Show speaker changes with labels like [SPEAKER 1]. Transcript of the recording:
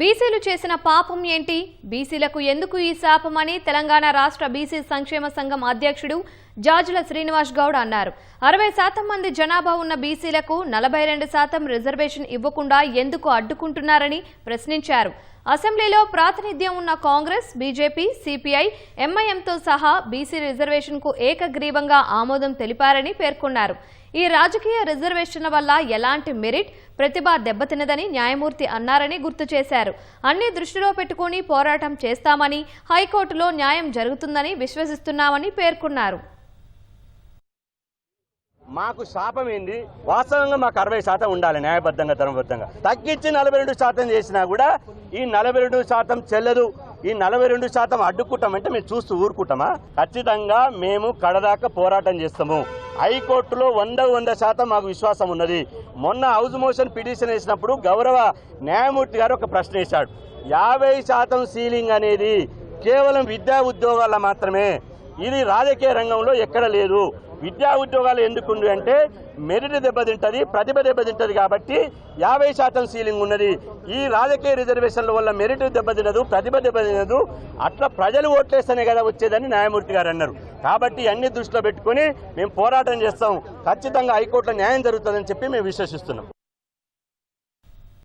[SPEAKER 1] బీసీలు చేసిన పాపం ఏంటి? బీసీలకు ఎందుకు ఈ శాపమని తెలంగాణ రాష్ట్ర బీసీ సంక్షేమ సంఘం అధ్యక్షుడు జార్జుల శ్రీనివాస్ గౌడ్ అన్నారు. అరవై శాతం మంది జనాభా ఉన్న బీసీలకు నలభై రెండు శాతం రిజర్వేషన్ ఇవ్వకుండా ఎందుకు అడ్డుకుంటున్నారని ప్రశ్నించారు. అసెంబ్లీలో ప్రాతినిధ్యం ఉన్న కాంగ్రెస్ బీజేపీ సిపిఐ ఎంఐఎంతో సహా బీసీ రిజర్వేషన్కు ఏకగ్రీవంగా ఆమోదం తెలిపారని పేర్కొన్నారు. ఈ రాజకీయ రిజర్వేషన్ల వల్ల ఎలాంటి మెరిట్ ప్రతిభ దెబ్బతినదని న్యాయమూర్తి అన్నారని గుర్తు చేశారు. అన్ని దృష్టిలో పెట్టుకుని పోరాటం చేస్తామని హైకోర్టులో న్యాయం జరుగుతుందని విశ్వసిస్తున్నామని పేర్కొన్నారు.
[SPEAKER 2] మాకు శాపం ఏంది? వాస్తవంగా మాకు అరవై శాతం ఉండాలి న్యాయబద్ధంగా ధర్మబద్ధంగా. తగ్గించి నలభై రెండు శాతం చేసినా కూడా ఈ నలభై రెండు శాతం చెల్లదు. ఈ నలభై రెండు శాతం అడ్డుకుంటామంటే మేము చూస్తూ ఊరుకుంటామా? ఖచ్చితంగా మేము కడదాకా పోరాటం చేస్తాము. హైకోర్టులో వంద వంద శాతం మాకు విశ్వాసం ఉన్నది. మొన్న హౌస్ మోషన్ పిటిషన్ వేసినప్పుడు గౌరవ న్యాయమూర్తి గారు ఒక ప్రశ్న వేశాడు. యాభై శాతం సీలింగ్ అనేది కేవలం విద్యా ఉద్యోగాల మాత్రమే ఇది రాజకీయ రంగంలో ఎక్కడ లేదు. విద్యా ఉద్యోగాలు ఎందుకుంది అంటే మెరిట్ దెబ్బతింటది ప్రతిభ దెబ్బతింటది కాబట్టి యాభై శాతం సీలింగ్ ఉన్నది. ఈ రాజకీయ రిజర్వేషన్ల వల్ల మెరిట్ దెబ్బతినదు ప్రతిభ దెబ్బతినదు అట్లా ప్రజలు ఓట్లేస్తేనే కదా వచ్చేదని న్యాయమూర్తి గారు అన్నారు. కాబట్టి అన్ని దృష్టిలో పెట్టుకొని మేము పోరాటం చేస్తాం. ఖచ్చితంగా హైకోర్టులో న్యాయం జరుగుతుందని చెప్పి మేము విశ్వసిస్తున్నాం.